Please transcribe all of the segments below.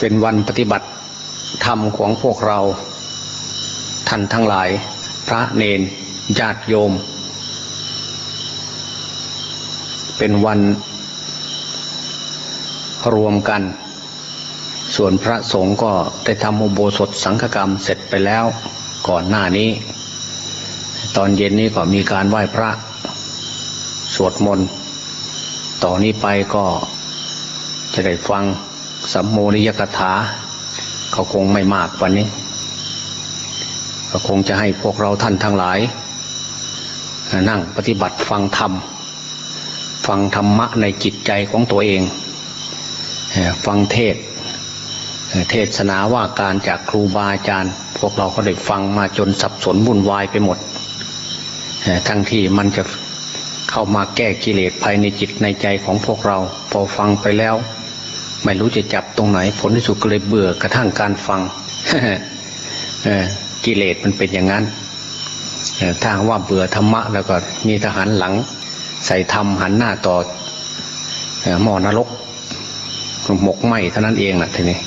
เป็นวันปฏิบัติธรรมของพวกเรา ท่านทั้งหลาย พระเนนญาติโยม เป็นวันรวมกัน ส่วนพระสงฆ์ก็ได้ทำอุโบสถสังฆกรรมเสร็จไปแล้วก่อนหน้านี้ ตอนเย็นนี้ก็มีการไหว้พระ สวดมนต์ต่อนนี้ไปก็จะได้ฟัง สัมโมนิยกถา เขาคงไม่มากวันนี้ ก็คงจะให้พวกเราท่านทั้งหลาย นั่งปฏิบัติฟังธรรม ฟังธรรมะในจิตใจของตัวเอง ฟังเทศ เทศนาว่าการจากครูบาอาจารย์ พวกเราก็ได้ฟังมาจนสับสนวุ่นวายไปหมด ทั้งที่มันจะเข้ามาแก้กิเลสภายในจิตในใจของพวกเรา พอฟังไปแล้ว ไม่รู้จะจับตรงไหน ผลที่สุดก็เลยเบื่อกระทั่งการฟังกิเลสมันเป็นอย่างนั้นถ้าว่าเบื่อธรรมะแล้วก็มีทหารหลัง ใส่ธรรมหันหน้าต่อหมอนรกหมกไหมเท่านั้นเองนะทีนี้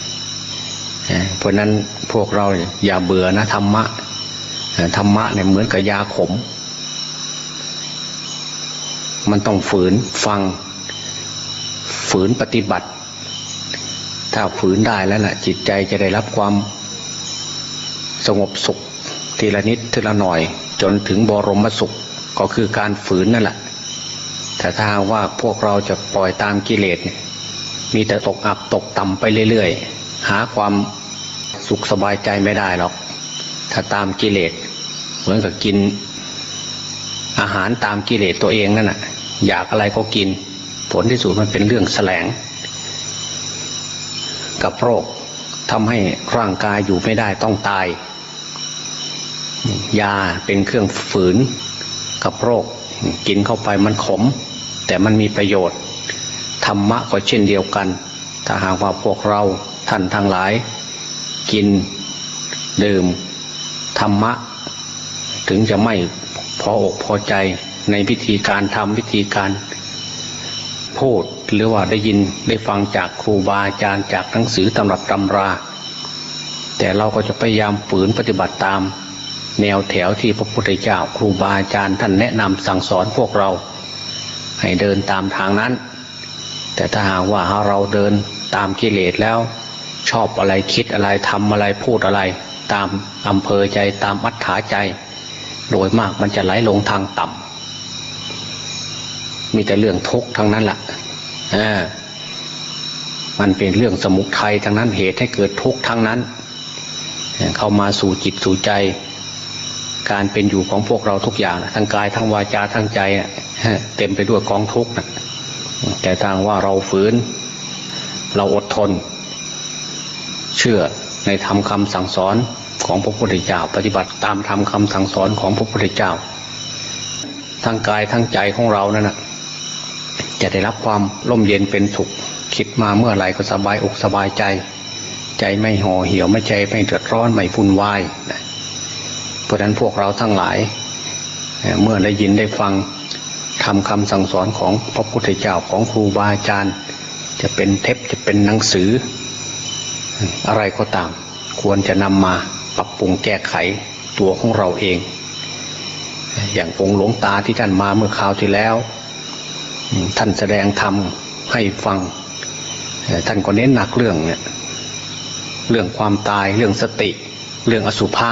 เพราะนั้นพวกเราอย่าเบื่อนะธรรมะธรรมะเนี่ยเหมือนกับยาขม มันต้องฝืนฟัง ฝืนปฏิบัติ ถ้าฝืนได้แล้วนะ่ะ จิตใจจะได้รับความสงบสุขทีละนิดทีละหน่อย จนถึงบรมสุขก็คือการฝืนนั่นแหละแต่ถ้าว่าพวกเราจะปล่อยตามกิเลสมีแต่ตกอับตกต่ำไปเรื่อยๆ หาความสุขสบายใจไม่ได้หรอก ถ้าตามกิเลสเหมือนกับกิน อาหารตามกิเลสตัวเองนั่นแหะอยากอะไรก็กิน ผลที่สุดมันเป็นเรื่องแสลง กับโรคทำให้ร่างกายอยู่ไม่ได้ต้องตาย ยาเป็นเครื่องฝืนกับโรค กินเข้าไปมันขม แต่มันมีประโยชน์ ธรรมะก็เช่นเดียวกัน ถ้าหากว่าพวกเราท่านทั้งหลาย กินดื่มธรรมะ ถึงจะไม่พออกพอใจในวิธีการทำวิธีการพูด หรือว่าได้ยินได้ฟังจากครูบาอาจารย์จากหนังสือตำรับตำรา แต่เราก็จะพยายามฝืนปฏิบัติตาม แนวแถวที่พระพุทธเจ้าครูบาอาจารย์ท่านแนะนำสั่งสอนพวกเรา ให้เดินตามทางนั้น แต่ถ้าหากว่าเราเดินตามกิเลสแล้ว ชอบอะไรคิดอะไรทำอะไรพูดอะไร ตามอำเภอใจตามอัธยาใจ โดยมากมันจะไหลลงทางต่ำมีแต่เรื่องทุกข์ทั้งนั้นแหละ มันเป็นเรื่องสมุทัยทั้งนั้นเหตุให้เกิดทุกข์ทั้งนั้น เข้ามาสู่จิตสู่ใจ การเป็นอยู่ของพวกเราทุกอย่างทั้งกายทั้งวาจาทั้งใจเต็มไปด้วยกองทุกข์แต่ทางว่าเราฝืน เราอดทน เชื่อในธรรมคำสั่งสอนของพระพุทธเจ้า ปฏิบัติตามธรรมคำสั่งสอนของพระพุทธเจ้าทั้งกายทั้งใจของเรานั่นนะ จะได้รับความร่มเย็นเป็นสุข คิดมาเมื่อไหร่ก็สบายอกสบายใจ ใจไม่ห่อเหี่ยวไม่ใจไม่เดือดร้อนไม่ฟุ้นวายเพราะนั้นพวกเราทั้งหลาย เมื่อได้ยินได้ฟังทำคำสั่งสอนของพระพุทธเจ้าของครูบาอาจารย์ จะเป็นเทปจะเป็นหนังสือ อะไรก็ตาม ควรจะนำมาปรับปรุงแก้ไขตัวของเราเอง อย่างองค์หลวงตาที่ท่านมาเมื่อคราวที่แล้ว ท่านแสดงธรรมให้ฟัง ท่านก็เน้นหนักเรื่องเนี่ยเรื่องความตายเรื่องสติ เรื่องอสุภะ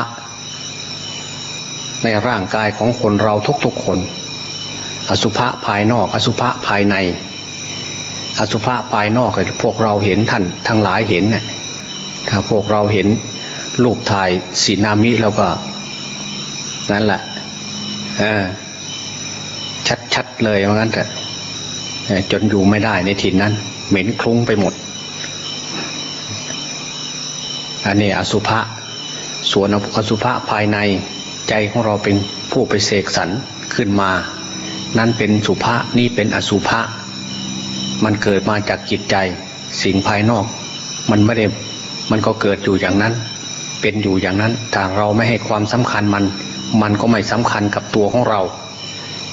ในร่างกายของคนเราทุกๆคน อสุภะภายนอก อสุภะภายใน อสุภะภายนอกพวกเราเห็นท่านทั้งหลายเห็นเนี่ยถ้าพวกเราเห็นรูปถ่ายสีนามิแล้วก็ นั่นแหละชัดๆเลยว่างั้นแต่ จนอยู่ไม่ได้ในถิ่นนั้น เหม็นคลุ้งไปหมด อันนี้อสุภะส่วนอสุภะภายในใจของเราเป็นผู้ไปเสกสรรขึ้นมา นั่นเป็นสุภะนี่เป็นอสุภะมันเกิดมาจากจิตใจสิ่งภายนอก มันไม่ได้มันก็เกิดอยู่อย่างนั้น เป็นอยู่อย่างนั้นถ้าเราไม่ให้ความสำคัญมัน มันก็ไม่สำคัญกับตัวของเรา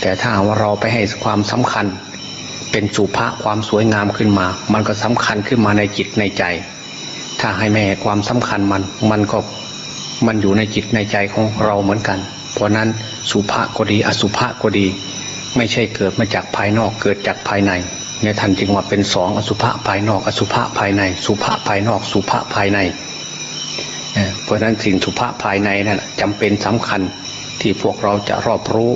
แต่ถ้าว่าเราไปให้ความสำคัญ เป็นสุภาพความสวยงามขึ้นมา มันก็สำคัญขึ้นมาในจิตในใจ ถ้าให้แม่ความสำคัญมัน มันก็มันอยู่ในจิตในใจของเราเหมือนกัน เพราะนั้นสุภาก็ดี อสุภาก็ดี ไม่ใช่เกิดมาจากภายนอกเกิดจากภายในเนี่ยท่านจึงว่าเป็นสองอสุภะภายนอก อสุภะภายใน สุภะภายนอก สุภะภายในเพราะฉะนั้นสิ่งสุภะภายในนั่นจำเป็นสำคัญที่พวกเราจะรอบรู้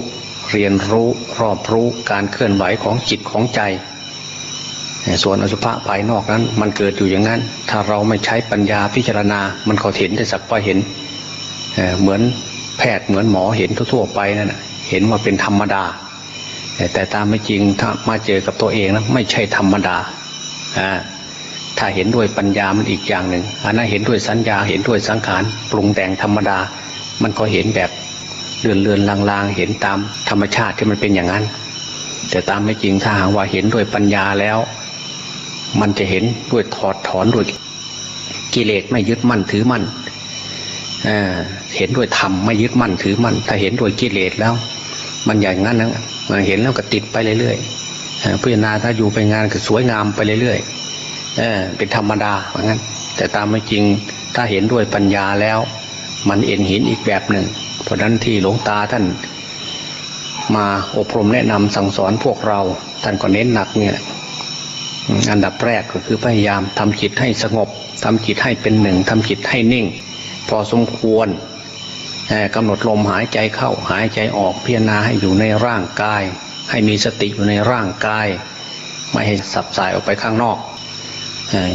เรียนรู้รอบรู้การเคลื่อนไหวของจิตของใจ ส่วนอสุภะภายนอกนั้น มันเกิดอยู่อย่างนั้น ถ้าเราไม่ใช้ปัญญาพิจารณา มันก็เห็นได้สักว่าเห็นเหมือนแพทย์เหมือนหมอเห็นทั่วๆไปนั่นเห็นว่าเป็นธรรมดา แต่ตามไม่จริงถ้ามาเจอกับตัวเองนะไม่ใช่ธรรมดาอ่าถ้าเห็นด้วยปัญญามันอีกอย่างหนึ่งอันนั้นเห็นด้วยสัญญาเห็นด้วยสังขารปรุงแต่งธรรมดา มันก็เห็นแบบ เลื่อนเลือนๆลางๆ เห็นตามธรรมชาติที่มันเป็นอย่างนั้น แต่ตามไม่จริงถ้าหากว่าเห็นด้วยปัญญาแล้ว มันจะเห็นด้วยถอดถอนด้วยกิเลสไม่ยึดมั่นถือมั่นเเห็นด้วยธรรมไม่ยึดมั่นถือมั่นถ้าเห็นด้วยกิเลสแล้ว มันอย่างนั้นนะมันเห็นแล้วก็ติดไปเรื่อยๆพิจารณาถ้าอยู่ไปงานก็สวยงามไปเรื่อยๆเอเป็นธรรมดาเหมือนกันแต่ตามไม่จริงถ้าเห็นด้วยปัญญาแล้ว มันเอ็นเห็นอีกแบบหนึ่ง เพราะนั้นที่หลวงตาท่าน มาอบรมแนะนำสั่งสอนพวกเรา ท่านก็เน้นหนักเนี่ยอันดับแรกก็คือพยายามทำจิตให้สงบทำจิตให้เป็นหนึ่งทำจิตให้นิ่ง พอสมควรกำหนดลมหายใจเข้าหายใจออกพิจารณาให้อยู่ในร่างกาย ให้มีสติอยู่ในร่างกาย ไม่ให้สับสายออกไปข้างนอก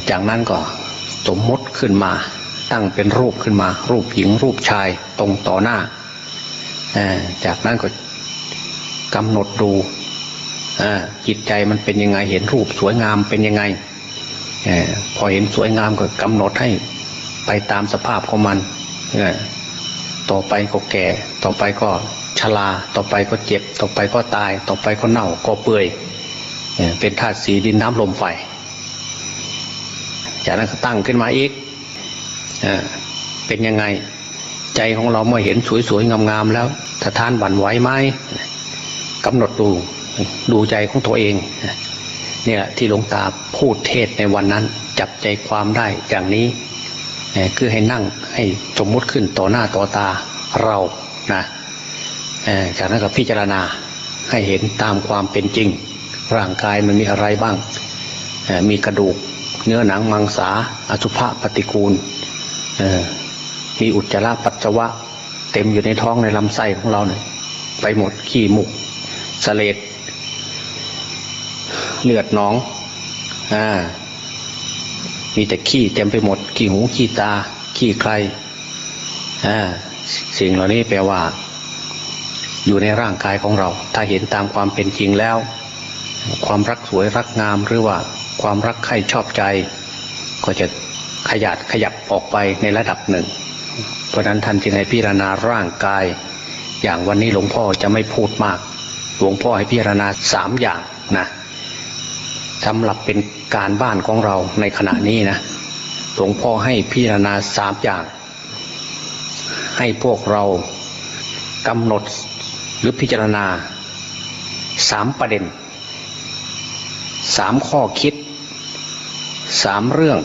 จากนั้นก็สมมติขึ้นมา ตั้งเป็นรูปขึ้นมา รูปหญิงรูปชายตรงต่อหน้า จากนั้นก็กำหนดดูอ่าจิตใจมันเป็นยังไง เห็นรูปสวยงามเป็นยังไงอพอเห็นสวยงามก็กำหนดให้ไปตามสภาพของมันต่อไปก็แก่ ต่อไปก็ชราต่อไปก็เจ็บ ต่อไปก็ตาย ต่อไปก็เน่าก็เปื่อยเออเป็นธาตุสีดินน้ำลมไฟจากนั้นก็ตั้งขึ้นมาอีกเป็นยังไง ใจของเราเมื่อเห็นสวยๆงามๆแล้ว สะท้านบั่นไหวไหมกำหนดดูดูใจของตัวเองเนี่ยที่หลวงตาพูดเทศในวันนั้น จับใจความได้อย่างนี้คือให้นั่งให้สมมุติขึ้นต่อหน้าต่อตาเรานะจากนั้นก็พิจารณาให้เห็นตามความเป็นจริง ร่างกายมันมีอะไรบ้าง มีกระดูก เนื้อหนังมังสาอสุภะปฏิกูลมีอุจจาระปัสสาวะ ต็มอยู่ในท้องในลำไส้ของเราเนี่ยไปหมดขี้มุกสเลดเลือดหนองอ่ามีแต่ขี้เต็มไปหมด ขี้หูขี้ตา ขี้ใครอ่าสิ่งเหล่านี้แปลว่า อยู่ในร่างกายของเรา ถ้าเห็นตามความเป็นจริงแล้ว ความรักสวยรักงามหรือว่า ความรักใคร่ชอบใจ ก็จะขยัดขยับออกไปในระดับหนึ่ง เพราะนั้นท่านจึงให้พิจารณาร่างกาย อย่างวันนี้หลวงพ่อจะไม่พูดมาก หลวงพ่อให้พิจารณาสามอย่างนะสำหรับเป็นการบ้านของเราในขณะนี้นะหลวงพ่อให้พิจารณาสามอย่าง ให้พวกเรากำหนดหรือพิจารณาสามประเด็นสามข้อคิดสามเรื่อง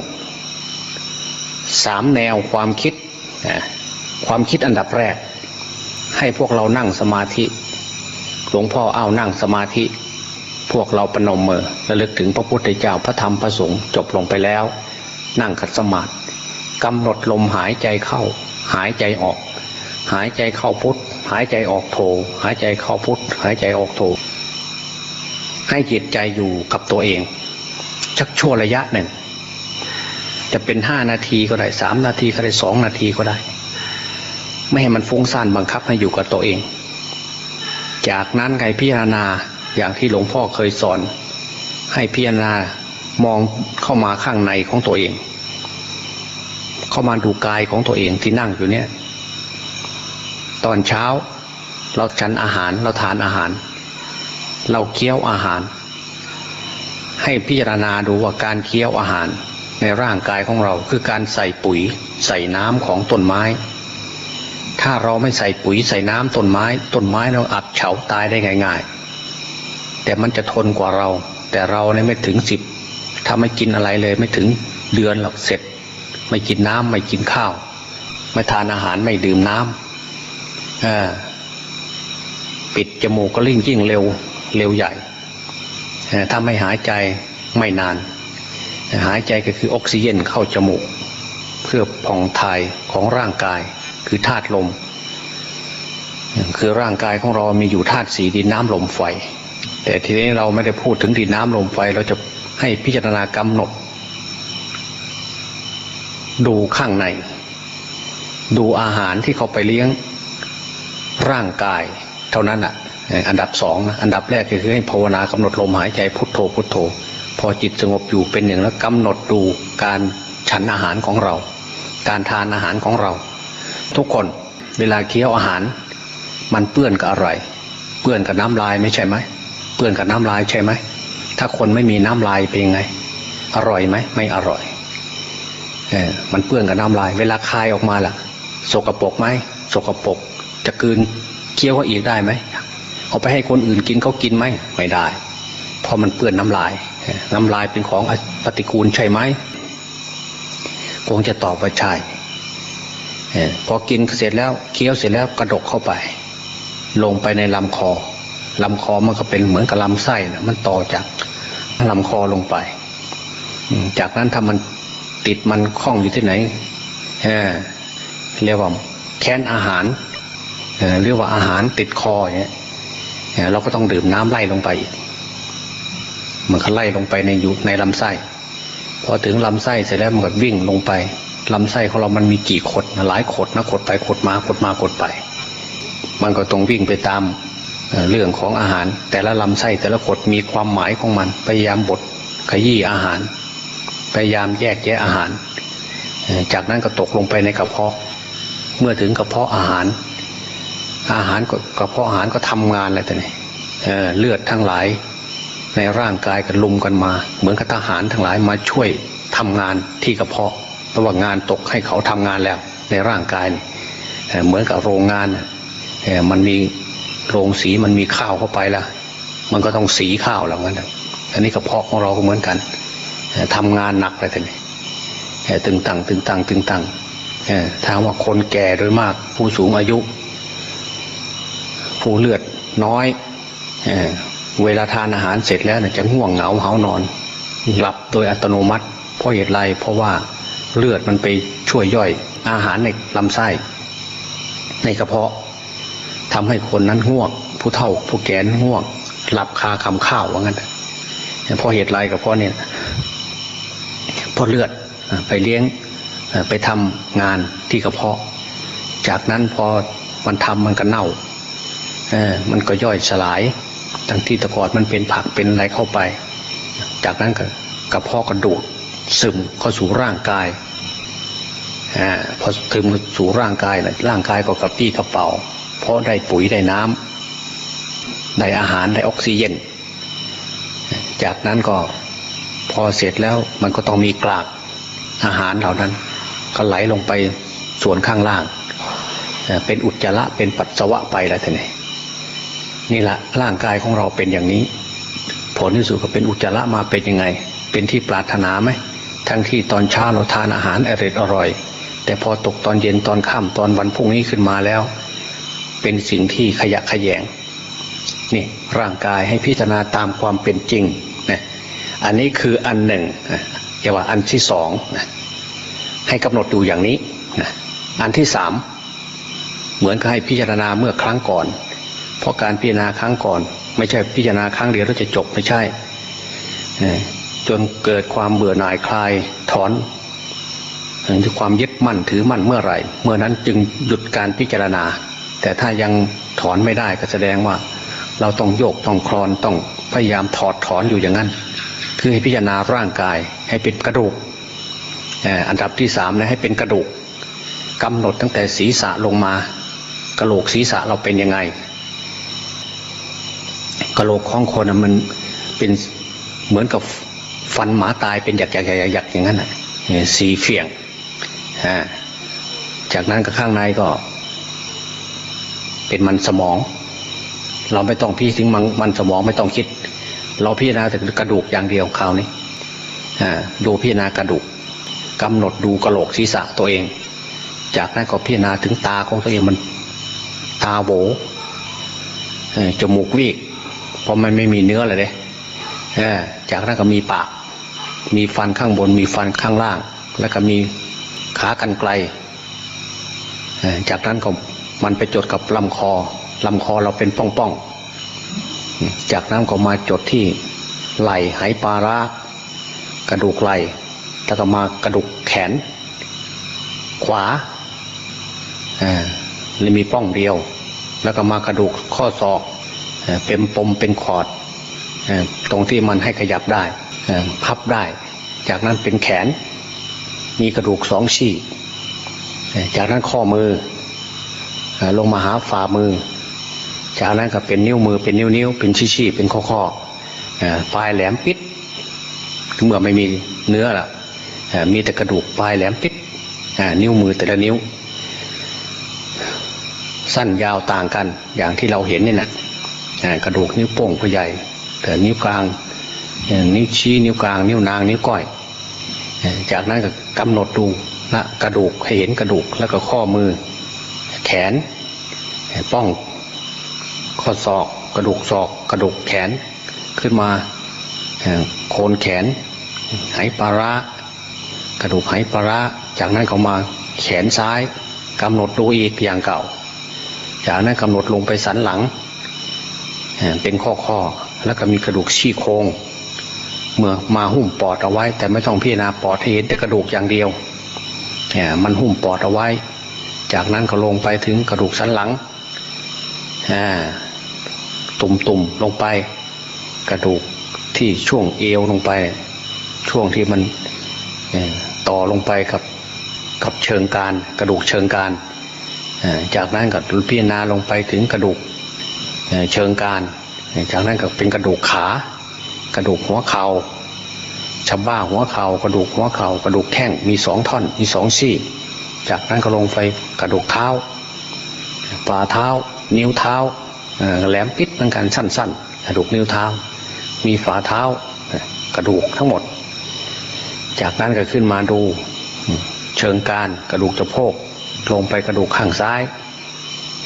สามแนวความคิด ความคิดอันดับแรก ให้พวกเรานั่งสมาธิ หลวงพ่อเอานั่งสมาธิ พวกเราปนมมือระลึกถึงพระพุทธเจ้าพระธรรมพระสงฆ์จบลงไปแล้ว นั่งขัดสมาธิกำหนดลมหายใจเข้า หายใจออก หายใจเข้าพุทธหายใจออกโทหายใจเข้าพุทธหายใจออกโทให้จิตใจอยู่กับตัวเองชักชั่วระยะหนึ่ง จะเป็นห้านาทีก็ได้สามนาทีก็ได้สองนาทีก็ได้ ไม่ให้มันฟุ้งซ่านบังคับให้อยู่กับตัวเอง จากนั้นไงพิจารณาอย่างที่หลวงพ่อเคยสอน ให้พิจารณามองเข้ามาข้างในของตัวเอง เข้ามาดูกายของตัวเองที่นั่งอยู่เนี่ย ตอนเช้า เราฉันอาหารเราทานอาหาร เราเคี้ยวอาหาร ให้พิจารณาดูว่าการเคี้ยวอาหาร ในร่างกายของเราคือการใส่ปุ๋ย ใส่น้ำของต้นไม้ ถ้าเราไม่ใส่ปุ๋ยใส่น้ำต้นไม้ ต้นไม้เราอับเฉาตายได้ง่าย ๆ แต่มันจะทนกว่าเรา แต่เราเนี่ยไม่ถึงสิบถ้าไม่กินอะไรเลยไม่ถึงเดือนหรอกเสร็จ ไม่กินน้ำไม่กินข้าว ไม่ทานอาหารไม่ดื่มน้ำเอปิดจมูกก็ลิ่งยิ่งเร็วเร็วใหญ่ถ้าไม่หายใจไม่นาน หายใจก็คือออกซิเจนเข้าจมูก เพื่อผ่องถ่ายของร่างกายคือธาตุลม คือร่างกายของเรามีอยู่ธาตุสีดินน้ำลมไฟ แต่ทีนี้เราไม่ได้พูดถึงดินน้ำลมไฟเราจะให้พิจารณากำหนด ดูข้างใน ดูอาหารที่เขาไปเลี้ยงร่างกายเท่านั้นอะอันดับสองนะอันดับแรกก็คือให้ภาวนากำหนดลมหายใจพุทโธพุทโธ พอจิตสงบอยู่เป็นอย่างแล้วกำหนดดูการฉันอาหารของเรา การทานอาหารของเรา ทุกคนเวลาเคี้ยวอาหาร มันเปื้อนกับอะไร เปื้อนกับน้ำลายไม่ใช่ไหมเปื้อนกับน้ำลายใช่ไหมถ้าคนไม่มีน้ำลายเป็นไง อร่อยไหมไม่อร่อยเออมันเปื้อนกับน้ำลาย เวลาคายออกมาล่ะ สกปรกไหมสกปรกจะกลืนเคี้ยวเขาอีกได้ไหมเอาไปให้คนอื่นกินเขากินไหมไม่ได้ เพราะมันเปื้อนน้ำลาย น้ำลายเป็นของปฏิกูลใช่ไหมคงจะตอบว่าใช่พอกินเสร็จแล้วเคี้ยวเสร็จแล้วกระดกเข้าไป ลงไปในลำคอลำคอมันก็เป็นเหมือนกับลำไส้นะมันต่อจากลำคอลงไป จากนั้นถ้ามันติดมันคล้องอยู่ที่ไหนเรียกว่าแค้นอาหารเรียกว่าอาหารติดคออย่างเงี้ยเออเราก็ต้องดื่มน้ำไล่ลงไปอีก มันก็ไล่ลงไปในอยู่ในลำไส้ พอถึงลำไส้เสร็จแล้วมันก็วิ่งลงไปลำไส้ของเรามันมีกี่ขดหลายขดนะขดไปขดมาขดมาขดไป มันก็ต้องวิ่งไปตามเรื่องของอาหาร แต่ละลำไส้แต่ละขดมีความหมายของมัน พยายามบดขยี้อาหาร พยายามแยกแยะอาหาร จากนั้นก็ตกลงไปในกระเพาะ เมื่อถึงกระเพาะอาหาร อาหารกระเพาะอาหารก็ทำงานอะไรแต่นี่เเลือดทั้งหลาย ในร่างกายกันลุมกันมา เหมือนกับทหารทั้งหลายมาช่วยทำงานที่กระเพาะเพราะว่างานตกให้เขาทำงานแล้ว ในร่างกายเเหมือนกับโรงงานมันมีโรงสีมันมีข้าวเข้าไปล้วมันก็ต้องสีข้าวแล้วงั้นอันนี้กระเพาะของเราก็เหมือนกันเอ่อทำงานหนักเลยท่านี่เอ่อตึงตังตึงตังตึงตังถามว่าคนแก่โดยมาก ผู้สูงอายุ ผู้เลือดน้อย เวลาทานอาหารเสร็จแล้วเนี่ยจะง่วงเหงาเหานอน หลับโดยอัตโนมัติ เพราะเหตุไรเพราะว่าเลือดมันไปช่วยย่อยอาหารในลำไส้ ในกระเพาะทำให้คนนั้นง่วง ผู้เฒ่าผู้แก่นง่วง หลับคาคำข้าวว่างั้นเพราะเหตุไรก็เพราะเนี่ยเพราะเลือดไปเลี้ยงไปทำงานที่กระเพาะ จากนั้นพอมันทำมันก็เน่ามันก็ย่อยสลาย ทั้งที่ตะกอนมันเป็นผักเป็นอะไรเข้าไป จากนั้นก็กระเพาะกระดูดซึมเข้าสู่ร่างกายอพอซึมเข้าสู่ร่างกายนะร่างกายก็กระปี้กระเป๋า เพราะได้ปุ๋ยได้น้ำได้อาหารได้ออกซิเจนจากนั้นก็พอเสร็จแล้วมันก็ต้องมีกลากอาหารเหล่านั้น ก็ไหลลงไปส่วนข้างล่าง เป็นอุจจาระเป็นปัสสาวะไปแล้วท่าน นี่แหละร่างกายของเราเป็นอย่างนี้ ผลที่สุดก็เป็นอุจจาระมาเป็นยังไง เป็นที่ปรารถนาไหมทั้งที่ตอนเช้าเราทานอาหารอร่อยอร่อย แต่พอตกตอนเย็นตอนค่ำตอนวันพรุ่งนี้ขึ้นมาแล้ว เป็นสิ่งที่ขยะขยงนี่ร่างกายให้พิจารณาตามความเป็นจริงนะอันนี้คืออันหนึ่งอย่าว่าอันที่สองนะให้กำหนดดูอย่างนี้นะอันที่สามเหมือนกับให้พิจารณาเมื่อครั้งก่อน เพราะการพิจารณาครั้งก่อน ไม่ใช่พิจารณาครั้งเดียวแล้วจะจบไม่ใช่จนเกิดความเบื่อหน่ายคลายถอนถึงความยึดมั่นถือมั่นเมื่อไหร่ เมื่อนั้นจึงหยุดการพิจารณา แต่ถ้ายังถอนไม่ได้ก็แสดงว่า เราต้องโยกต้องคลอนต้องพยายามถอดถอนอยู่อย่างนั้น คือให้พิจารณาร่างกายให้เป็นกระดูกอันดับที่สามนะให้เป็นกระดูกกำหนดตั้งแต่ศีรษะลงมากระโหลกศีรษะเราเป็นยังไง กระโหลกของคนมันเป็นเหมือนกับฟันหมาตายเป็นหยักหยักหยักหยักอย่างนั้นอะสีเฟียงจากนั้นก็ข้างในก็ เป็นมันสมอง เราไม่ต้องพี่ถึงมันมันสมองไม่ต้องคิด เราพิจารณาแต่กระดูกอย่างเดียวคราวนี้ดูพิจารณากระดูกกำหนดดูกระโหลกศีรษะตัวเอง จากนั้นก็พิจารณาถึงตาของตัวเองมัน ตาโหวจมูกวีก เพราะมันไม่มีเนื้อเลยเด้จากนั้นก็มีปาก มีฟันข้างบน มีฟันข้างล่าง แล้วก็มีขากรรไกรจากนั้นก็มันไปจดกับลำคอลำคอเราเป็นป้องๆ จากนั้นก็มาจดที่ไหล่ไหปลาร้ากระดูกไหล่แล้วก็มากระดูกแขน ขวาอ่าเลยมีป้องเดียว แล้วก็มากระดูกข้อศอก เป็นปมเป็นขอดตรงที่มันให้ขยับได้พับได้ จากนั้นเป็นแขน มีกระดูกสองซี่จากนั้นข้อมือลงมาหาฝ่ามือ จากนั้นก็เป็นนิ้วมือเป็นนิ้วนิ้วเป็นชี้ชี้เป็นข้อข้อปลายแหลมปิดเมื่อไม่มีเนื้อละมีแต่กระดูกปลายแหลมปิดนิ้วมือแต่ละนิ้ว สั้นยาวต่างกันอย่างที่เราเห็นนี่นะอ่า กระดูกนิ้วโป้งก็ใหญ่แต่นิ้วกลางเอ่อนิ้วชี้นิ้วกลาง นิ้วนางนิ้วก้อย จากนั้นก็กำหนดดูละกระดูกให้เห็นกระดูกแล้วก็ข้อมือ แขนต่อป้อง ข้อศอก กระดูกศอก กระดูกแขนขึ้นมาโคนแขนไหปลาร้ากระดูกไหปลาร้าจากนั้นก็มาแขนซ้ายกำหนดดูอีกอย่างเก่า จากนั้นกำหนดลงไปสันหลัง เป็นข้อข้อแล้วก็มีกระดูกชี้โครงเมื่อมาหุ้มปอดเอาไว้ แต่ไม่ต้องพิจารณาปอดเห็นแต่กระดูกอย่างเดียวเอ่อมันหุ้มปอดเอาไว้ จากนั้นก็ลงไปถึงกระดูกสันหลังตุ่มตุ่มลงไป กระดูกที่ช่วงเอวลงไป ช่วงที่มันต่อลงไปกับกับเชิงกานกระดูกเชิงกานอ่าจากนั้นก็พิจารณาลงไปถึงกระดูก เชิงกานจากนั้นก็เป็นกระดูกขา กระดูกหัวเขา่าชับบ้าหัวเขา่ากระดูกหัวเขา่ากระดูกแข้งมีสองท่อนมีสองซี่ จากนั้นก็ลงไปกระดูกเท้าฝ่าเท้า นิ้วเท้าแหลมปิดเหมือนกันสั้น ๆ กระดูกนิ้วเท้า มีฝ่าเท้ากระดูกทั้งหมด จากนั้นก็ขึ้นมาดูเชิงกานกระดูกสะโพกลงไปกระดูกข้างซ้าย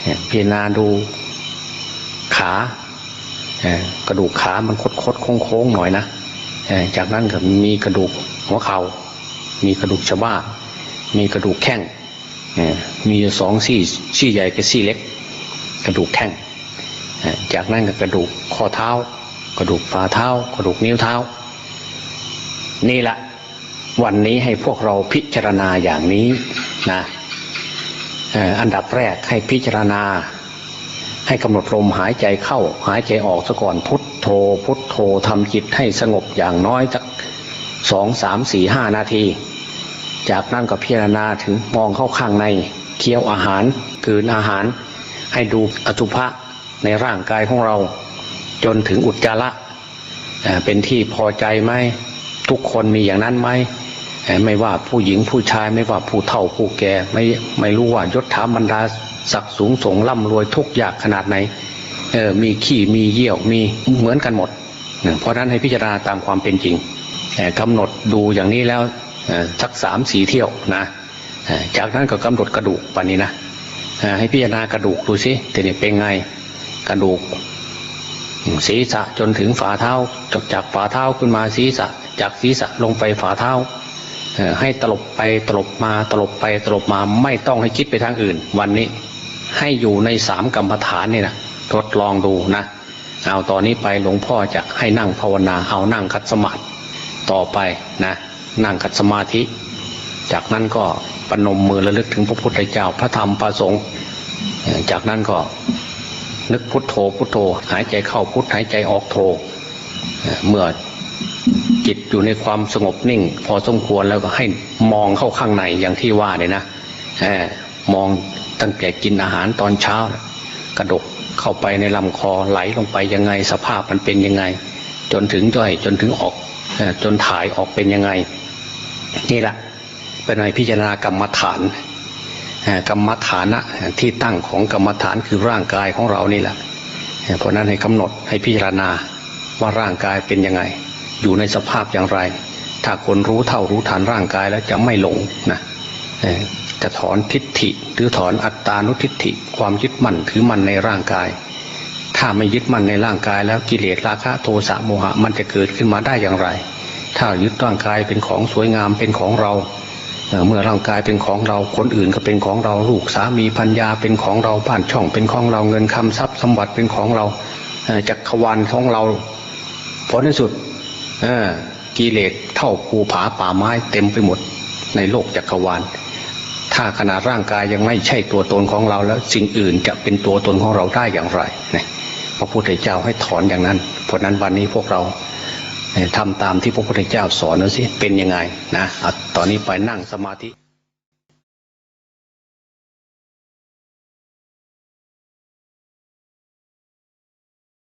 เอ่อพิจารณาดู ขากระดูกขามันคดคดโค้งโค้งๆหน่อยนะจากนั้นก็มีกระดูกหัวเขา่ามีกระดูกชะบ้า มีกระดูกแข้งมีสองซี่ซี่ใหญ่กับซี่เล็ก กระดูกแข้งจากนั้นก็กระดูกข้อเท้า กระดูกฝ่าเท้า กระดูกนิ้วเท้า นี่แหละวันนี้ให้พวกเราพิจารณาอย่างนี้นะอันดับแรกให้พิจารณา ให้กำหนดลมหายใจเข้า หายใจออกซะก่อนพุทโธ พุทโธทำจิตให้สงบอย่างน้อยสักสองสามสี่ห้านาที จากนั้นก็พิจารณาถึงมองเข้าข้างในเคี้ยวอาหารกืนอาหาร ให้ดูอสุภะในร่างกายของเรา จนถึงอุจจาระเป็นที่พอใจไหมทุกคนมีอย่างนั้นไหมไม่ว่าผู้หญิงผู้ชายไม่ว่าผู้เฒ่าผู้แก่ไม่ไม่รู้ว่ายศถาบรรดา ศักดิ์สูงส่งร่ำรวยทุกอย่างขนาดไหนเออมีขี้มีเยี่ยวมีเหมือนกันหมด เพราะฉะนั้นให้พิจารณาตามความเป็นจริงกำหนดดูอย่างนี้แล้วสักสามสี่เที่ยวนะจากนั้นก็กำหนดกระดูกปันนี้นะให้พิจารณากระดูกดูสิทีนี้เป็นไงกระดูกศีรษะจนถึงฝ่าเท้าจากจากฝ่าเท้าขึ้นมาศีรษะ จากศีรษะลงไปฝ่าเท้าให้ตลบไปตลบมาตลบไปตลบมาไม่ต้องให้คิดไปทางอื่น วันนี้ ให้อยู่ในสามกรรมฐานนี่นะทดลองดูนะเอาตอนนี้ไปหลวงพ่อจะให้นั่งภาวนาเอานั่งคัดสมาธิต่อไปนะนั่งขัดสมาธิ จากนั้นก็ปนมมือระลึกถึงพระพุทธเจ้าพระธรรมพระสงฆ์จากนั้นก็นึกพุทโธพุทโธ หายใจเข้าพุทหายใจออกโธเมื่อจิตอยู่ในความสงบนิ่ง พอสมควรแล้วก็ให้มองเข้าข้างในอย่างที่ว่าเลยนะมอง ตั้งแต่กินอาหารตอนเช้า กระดกเข้าไปในลำคอไหลลงไปยังไงสภาพมันเป็นยังไง จนถึงย่อยจนถึงออกจนถ่ายออกเป็นยังไง นี่แหละเป็นในพิจารณากรรมฐานกรรมฐานะที่ตั้งของกรรมฐานคือร่างกายของเรานี่แหละเพราะนั้นให้กำหนดให้พิจารณาว่าร่างกายเป็นยังไง อยู่ในสภาพอย่างไร ถ้าคนรู้เท่ารู้ทันร่างกายแล้วจะไม่หลงนะ จะถอนทิฏฐิหรือถอนอัตตานุทิฏฐิความยึดมั่นถือมั่นในร่างกาย ถ้าไม่ยึดมั่นในร่างกาย แล้วกิเลสราคะโทสะโมหะมันจะเกิดขึ้นมาได้อย่างไร ถ้ายึดร่างกายเป็นของสวยงามเป็นของเราเมื่อร่างกายเป็นของเราคนอื่นก็เป็นของเราลูกสามีพัญญาเป็นของเราบ้านช่องเป็นของเราเงินคำทรัพย์สมบัติเป็นของเราจักรวาลของเราผลที่สุดกิเลสเท่าภูผาป่าไม้เต็มไปหมดในโลกจักรวาล ถ้าขนาดร่างกายยังไม่ใช่ตัวตนของเราแล้ว สิ่งอื่นจะเป็นตัวตนของเราได้อย่างไรเนี่ยพระพุทธเจ้าให้ถอนอย่างนั้น เพราะนั้นวันนี้พวกเราเอ่อทำตามที่พระพุทธเจ้าสอนนะสิเป็นยังไงนะตอนนี้ไปนั่งสมาธิ